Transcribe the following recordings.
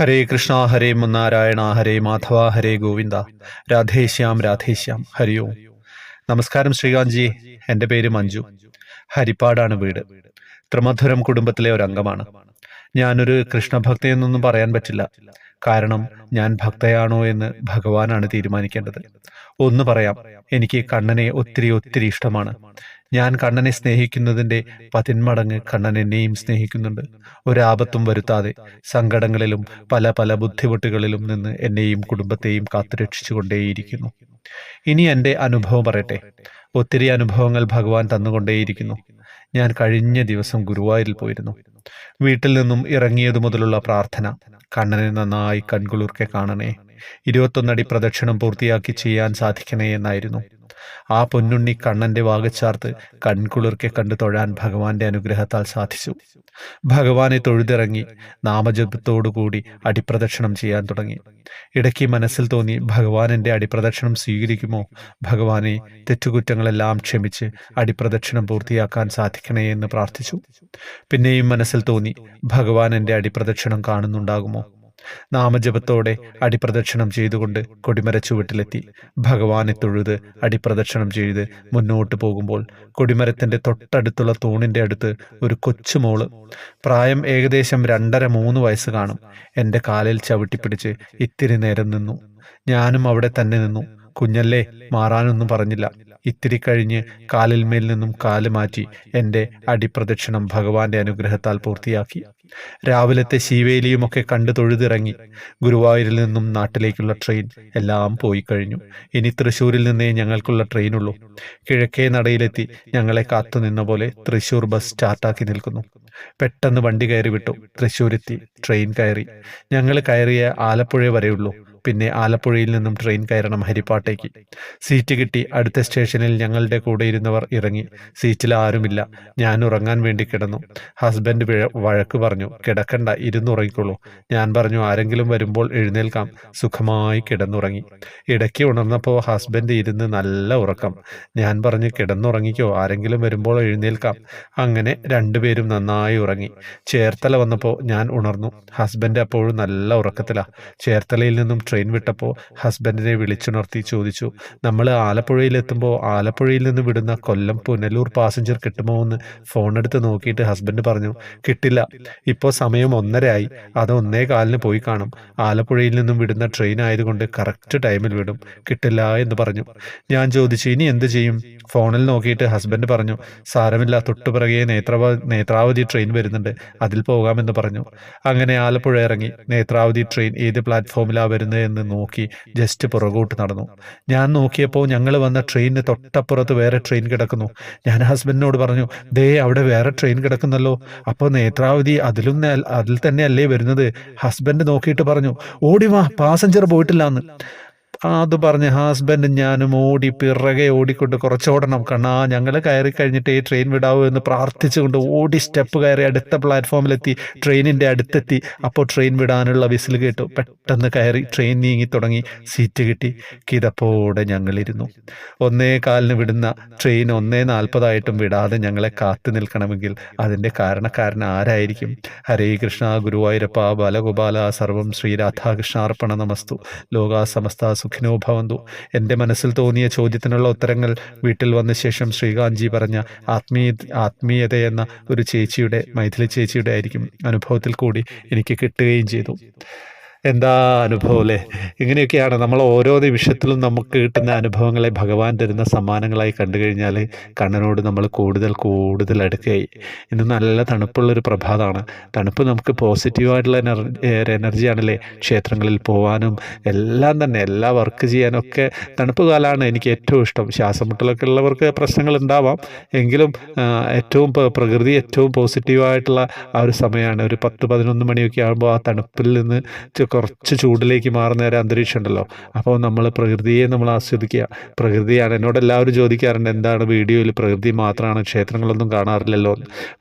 ഹരേ കൃഷ്ണ ഹരേ മുന്നാരായണ ഹരേ മാധവ ഹരേ ഗോവിന്ദ. രാധേശ്യാം രാധേശ്യാം ഹരി നമസ്കാരം ശ്രീകാന്ത്ജി. എന്റെ പേര് മഞ്ജു. ഹരിപ്പാടാണ് വീട്. ത്രിമധുരം കുടുംബത്തിലെ ഒരു അംഗമാണ് ഞാനൊരു കൃഷ്ണഭക്തയെന്നൊന്നും പറയാൻ പറ്റില്ല. കാരണം ഞാൻ ഭക്തയാണോ എന്ന് ഭഗവാനാണ് തീരുമാനിക്കേണ്ടത്. ഒന്ന് പറയാം. എനിക്ക് കണ്ണനെ ഒത്തിരി ഒത്തിരി ഇഷ്ടമാണ്. ഞാൻ കണ്ണനെ സ്നേഹിക്കുന്നതിന്റെ പതിന്മടങ്ങ് കണ്ണൻ എന്നെയും സ്നേഹിക്കുന്നുണ്ട്. ഒരാപത്തും വരുത്താതെ സങ്കടങ്ങളിലും പല പല ബുദ്ധിമുട്ടുകളിലും നിന്ന് എന്നെയും കുടുംബത്തെയും കാത്തുരക്ഷിച്ചുകൊണ്ടേയിരിക്കുന്നു. ഇനി എന്റെ അനുഭവം പറയട്ടെ. ഒത്തിരി അനുഭവങ്ങൾ ഭഗവാൻ തന്നുകൊണ്ടേയിരിക്കുന്നു. ഞാൻ കഴിഞ്ഞ ദിവസം ഗുരുവായൂരിൽ പോയിരുന്നു. വീട്ടിൽ നിന്നും ഇറങ്ങിയതു മുതലുള്ള പ്രാർത്ഥന കണ്ണനെ നന്നായി കൺകുളിർക്കെ കാണണേ. ഇരുപത്തൊന്നടി പ്രദക്ഷിണം പൂർത്തിയാക്കി ചെയ്യാൻ സാധിക്കണേ എന്നായിരുന്നു. ആ പൊന്നുണ്ണി കണ്ണന്റെ വാഗച്ചാർത്ത് കൺകുളിർക്കെ കണ്ടു തൊഴാൻ ഭഗവാന്റെ അനുഗ്രഹത്താൽ സാധിച്ചു. ഭഗവാനെ തൊഴുതിറങ്ങി നാമജപത്തോടുകൂടി അടിപ്രദക്ഷിണം ചെയ്യാൻ തുടങ്ങി. ഇടയ്ക്ക് മനസ്സിൽ തോന്നി ഭഗവാൻ എന്റെ അടിപ്രദക്ഷിണം സ്വീകരിക്കുമോ? ഭഗവാനെ തെറ്റുകുറ്റങ്ങളെല്ലാം ക്ഷമിച്ച് അടിപ്രദക്ഷിണം പൂർത്തിയാക്കാൻ സാധിക്കണേ എന്ന് പ്രാർത്ഥിച്ചു. പിന്നെയും മനസ്സിൽ തോന്നി ഭഗവാൻ എന്റെ അടിപ്രദക്ഷിണം കാണുന്നുണ്ടാകുമോ? നാമജപത്തോടെ അടിപ്രദക്ഷിണം ചെയ്തുകൊണ്ട് കൊടിമര ചുവട്ടിലെത്തി ഭഗവാനെ തൊഴുത് അടിപ്രദക്ഷിണം ചെയ്ത് മുന്നോട്ട് പോകുമ്പോൾ കൊടിമരത്തിന്റെ തൊട്ടടുത്തുള്ള തൂണിന്റെ അടുത്ത് ഒരു കൊച്ചുമോൾ പ്രായം ഏകദേശം രണ്ടര മൂന്ന് വയസ്സ് കാണും. എന്റെ കാലിൽ ചവിട്ടിപ്പിടിച്ച് ഇത്തിരി നേരം നിന്നു. ഞാനും അവിടെ തന്നെ നിന്നു. കുഞ്ഞല്ലേ മാറാനൊന്നും പറഞ്ഞില്ല. ഇത്തിരി കഴിഞ്ഞ് കാലിന്മേൽ നിന്നും കാൽ മാറ്റി എന്റെ അടിപ്രദക്ഷിണം ഭഗവാന്റെ അനുഗ്രഹത്താൽ പൂർത്തിയാക്കി. രാവിലത്തെ ശിവേലിയുമൊക്കെ കണ്ടു തൊഴുതിറങ്ങി. ഗുരുവായൂരിൽ നിന്നും നാട്ടിലേക്കുള്ള ട്രെയിൻ എല്ലാം പോയി കഴിഞ്ഞു. ഇനി തൃശ്ശൂരിൽ നിന്നേ ഞങ്ങൾക്കുള്ള ട്രെയിനുള്ളൂ. കിഴക്കേ നടയിലെത്തി ഞങ്ങളെ കാത്തു നിന്ന പോലെ തൃശ്ശൂർ ബസ് സ്റ്റാർട്ടാക്കി നിൽക്കുന്നു. പെട്ടെന്ന് വണ്ടി കയറി വിട്ടു തൃശ്ശൂരെത്തി ട്രെയിൻ കയറി. ഞങ്ങൾ കയറിയ ആലപ്പുഴ വരെയുള്ളൂ. പിന്നെ ആലപ്പുഴയിൽ നിന്നും ട്രെയിൻ കയറണം ഹരിപ്പാട്ടേക്ക്. സീറ്റ് കിട്ടി. അടുത്ത സ്റ്റേഷനിൽ ഞങ്ങളുടെ കൂടെ ഇരുന്നവർ ഇറങ്ങി. സീറ്റിൽ ആരുമില്ല. ഞാൻ ഉറങ്ങാൻ വേണ്ടി കിടന്നു. ഹസ്ബൻഡ് വഴക്ക് പറഞ്ഞു. കിടക്കണ്ട ഇരുന്നുറങ്ങിക്കോളൂ. ഞാൻ പറഞ്ഞു ആരെങ്കിലും വരുമ്പോൾ എഴുന്നേൽക്കാം. സുഖമായി കിടന്നുറങ്ങി. ഇടയ്ക്ക് ഉണർന്നപ്പോൾ ഹസ്ബൻഡ് ഇരുന്ന് നല്ല ഉറക്കം. ഞാൻ പറഞ്ഞു കിടന്നുറങ്ങിക്കോ. ആരെങ്കിലും വരുമ്പോൾ എഴുന്നേൽക്കാം. അങ്ങനെ രണ്ടുപേരും നന്നായി ഉറങ്ങി. ചേർത്തല വന്നപ്പോൾ ഞാൻ ഉണർന്നു. ഹസ്ബൻഡ് അപ്പോഴും നല്ല ഉറക്കത്തിലാണ് ചേർത്തലയിൽ നിന്നും ട്രെയിൻ വിട്ടപ്പോൾ ഹസ്ബൻഡിനെ വിളിച്ചുണർത്തി ചോദിച്ചു നമ്മൾ ആലപ്പുഴയിലെത്തുമ്പോൾ ആലപ്പുഴയിൽ നിന്ന് വിടുന്ന കൊല്ലം പുനലൂർ പാസഞ്ചർ കിട്ടുമോ എന്ന് ഫോൺ എടുത്ത് നോക്കിയിട്ട് ഹസ്ബൻഡ് പറഞ്ഞു കിട്ടില്ല. ഇപ്പോൾ സമയം ഒന്നരയായി. അത് ഒന്നേ കാലിന് പോയി കാണും. ആലപ്പുഴയിൽ നിന്നും വിടുന്ന ട്രെയിൻ ആയതുകൊണ്ട് കറക്റ്റ് ടൈമിൽ വിടും. കിട്ടില്ല എന്ന് പറഞ്ഞു. ഞാൻ ചോദിച്ചു ഇനി എന്ത് ചെയ്യും? ഫോണിൽ നോക്കിയിട്ട് ഹസ്ബൻഡ് പറഞ്ഞു സാരമില്ല. തൊട്ടുപിറകെ നേത്രാവ നേത്രാവതി ട്രെയിൻ വരുന്നുണ്ട്. അതിൽ പോകാമെന്ന് പറഞ്ഞു. അങ്ങനെ ആലപ്പുഴ ഇറങ്ങി. നേത്രാവതി ട്രെയിൻ ഏത് പ്ലാറ്റ്ഫോമിലാണ് വരുന്നത് എന്ന് നോക്കി ജസ്റ്റ് പുറകോട്ട് നടന്നു. ഞാൻ നോക്കിയപ്പോൾ ഞങ്ങൾ വന്ന ട്രെയിനിന് തൊട്ടപ്പുറത്ത് വേറെ ട്രെയിൻ കിടക്കുന്നു. ഞാൻ ഹസ്ബൻഡിനോട് പറഞ്ഞു ദേ അവിടെ വേറെ ട്രെയിൻ കിടക്കുന്നല്ലോ. അപ്പോൾ നേത്രാവതി അതിലും അതിൽ തന്നെയല്ലേ വരുന്നത്? ഹസ്ബൻഡ് നോക്കിയിട്ട് പറഞ്ഞു ഓടി വാ പാസഞ്ചർ പോയിട്ടില്ല എന്ന് അത് പറഞ്ഞ് ഹസ്ബൻഡ് ഞാനും ഓടി പിറകെ ഓടിക്കൊണ്ട് കുറച്ചോടണം. കണ്ണാ ഞങ്ങൾ കയറി കഴിഞ്ഞിട്ട് ഈ ട്രെയിൻ വിടാവൂ എന്ന് പ്രാർത്ഥിച്ചുകൊണ്ട് ഓടി സ്റ്റെപ്പ് കയറി അടുത്ത പ്ലാറ്റ്ഫോമിലെത്തി ട്രെയിനിന്റെ അടുത്തെത്തി. അപ്പോൾ ട്രെയിൻ വിടാനുള്ള വിസിൽ കേട്ടു. പെട്ടെന്ന് കയറി ട്രെയിൻ നീങ്ങി തുടങ്ങി. സീറ്റ് കിട്ടി. കിതപ്പോടെ ഞങ്ങളിരുന്നു. ഒന്നേ കാലിന് വിടുന്ന ട്രെയിൻ ഒന്നേ നാൽപ്പതായിട്ടും വിടാതെ ഞങ്ങളെ കാത്തു നിൽക്കണമെങ്കിൽ അതിന്റെ കാരണക്കാരൻ ആരായിരിക്കും? ഹരേ കൃഷ്ണ ഗുരുവായൂരപ്പ ബാലഗോപാല സർവം ശ്രീ രാധാകൃഷ്ണാർപ്പണ നമസ്തു. ലോകാ സമസ്ത സുഖിനോ ഭവന്തു എന്റെ മനസ്സിൽ തോന്നിയ ചോദ്യത്തിനുള്ള ഉത്തരങ്ങൾ വീട്ടിൽ വന്ന ശേഷം ശ്രീകാന്ത്ജി പറഞ്ഞ ആത്മീയ ആത്മീയത എന്ന ഒരു ചേച്ചിയുടെ മൈഥിലി ചേച്ചിയുടെ ആയിരിക്കും അനുഭവത്തിൽ കൂടി എനിക്ക് കിട്ടുകയും ചെയ്തു. എന്താ അനുഭവം അല്ലേ? ഇങ്ങനെയൊക്കെയാണ് നമ്മൾ ഓരോ നിമിഷത്തിലും നമുക്ക് കിട്ടുന്ന അനുഭവങ്ങളെ ഭഗവാൻ തരുന്ന സമ്മാനങ്ങളായി കണ്ടു കഴിഞ്ഞാൽ കണ്ണനോട് നമ്മൾ കൂടുതൽ കൂടുതൽ അടുക്കുകയായി ഇന്ന് നല്ല തണുപ്പുള്ളൊരു പ്രഭാതമാണ് തണുപ്പ് നമുക്ക് പോസിറ്റീവായിട്ടുള്ള എനർജി എനർജിയാണല്ലേ ക്ഷേത്രങ്ങളിൽ പോകാനും എല്ലാം തന്നെ എല്ലാ വർക്ക് ചെയ്യാനൊക്കെ തണുപ്പ് കാലമാണ് എനിക്ക് ഏറ്റവും ഇഷ്ടം. ശ്വാസമുട്ടലൊക്കെ ഉള്ളവർക്ക് പ്രശ്നങ്ങൾ ഉണ്ടാവാം. എങ്കിലും ഏറ്റവും പ്രകൃതി ഏറ്റവും പോസിറ്റീവായിട്ടുള്ള ആ ഒരു സമയമാണ്. ഒരു പത്ത് പതിനൊന്ന് മണിയൊക്കെ ആകുമ്പോൾ ആ തണുപ്പിൽ നിന്ന് കുറച്ച് ചൂടിലേക്ക് മാറുന്ന ഒരു അന്തരീക്ഷം ഉണ്ടല്ലോ അപ്പോൾ നമ്മൾ പ്രകൃതിയെ നമ്മൾ ആസ്വദിക്കുക. പ്രകൃതിയാണ് എന്നോട് എല്ലാവരും ചോദിക്കാറുണ്ട് എന്താണ് വീഡിയോയിൽ പ്രകൃതി മാത്രമാണ് ക്ഷേത്രങ്ങളൊന്നും കാണാറില്ലല്ലോ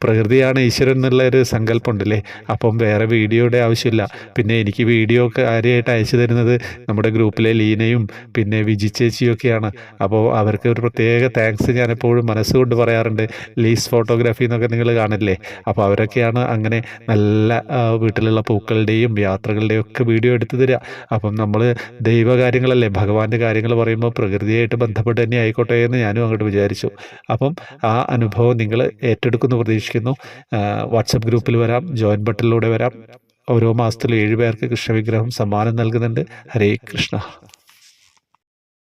പ്രകൃതിയാണ് ഈശ്വരൻ എന്നുള്ള ഒരു സങ്കല്പം ഉണ്ടല്ലേ അപ്പം വേറെ വീഡിയോയുടെ ആവശ്യമില്ല. പിന്നെ എനിക്ക് വീഡിയോ ഒക്കെ കാര്യമായിട്ട് അയച്ചു തരുന്നത് നമ്മുടെ ഗ്രൂപ്പിലെ ലീനയും പിന്നെ വിജി ചേച്ചിയും ഒക്കെയാണ് അപ്പോൾ അവർക്ക് ഒരു പ്രത്യേക താങ്ക്സ് ഞാൻ എപ്പോഴും മനസ്സുകൊണ്ട് പറയാറുണ്ട് ലീസ് ഫോട്ടോഗ്രാഫി എന്നൊക്കെ നിങ്ങൾ കാണില്ലേ? അപ്പോൾ അവരൊക്കെയാണ് അങ്ങനെ നല്ല വീട്ടിലുള്ള പൂക്കളുടെയും യാത്രകളുടെയും ഒക്കെ വീഡിയോ എടുത്തു തരിക അപ്പം നമ്മൾ ദൈവകാര്യങ്ങളല്ലേ? ഭഗവാന്റെ കാര്യങ്ങൾ പറയുമ്പോൾ പ്രകൃതിയായിട്ട് ബന്ധപ്പെട്ട് തന്നെ ആയിക്കോട്ടെ എന്ന് ഞാനും അങ്ങോട്ട് വിചാരിച്ചു. അപ്പം ആ അനുഭവം നിങ്ങൾ ഏറ്റെടുക്കുമെന്ന് പ്രതീക്ഷിക്കുന്നു. വാട്സപ്പ് ഗ്രൂപ്പിൽ വരാം ജോയിൻ ബട്ടണിലൂടെ വരാം. ഓരോ മാസത്തിലും ഏഴ് പേർക്ക് കൃഷ്ണവിഗ്രഹം സമ്മാനം നൽകുന്നുണ്ട്. ഹരേ കൃഷ്ണ.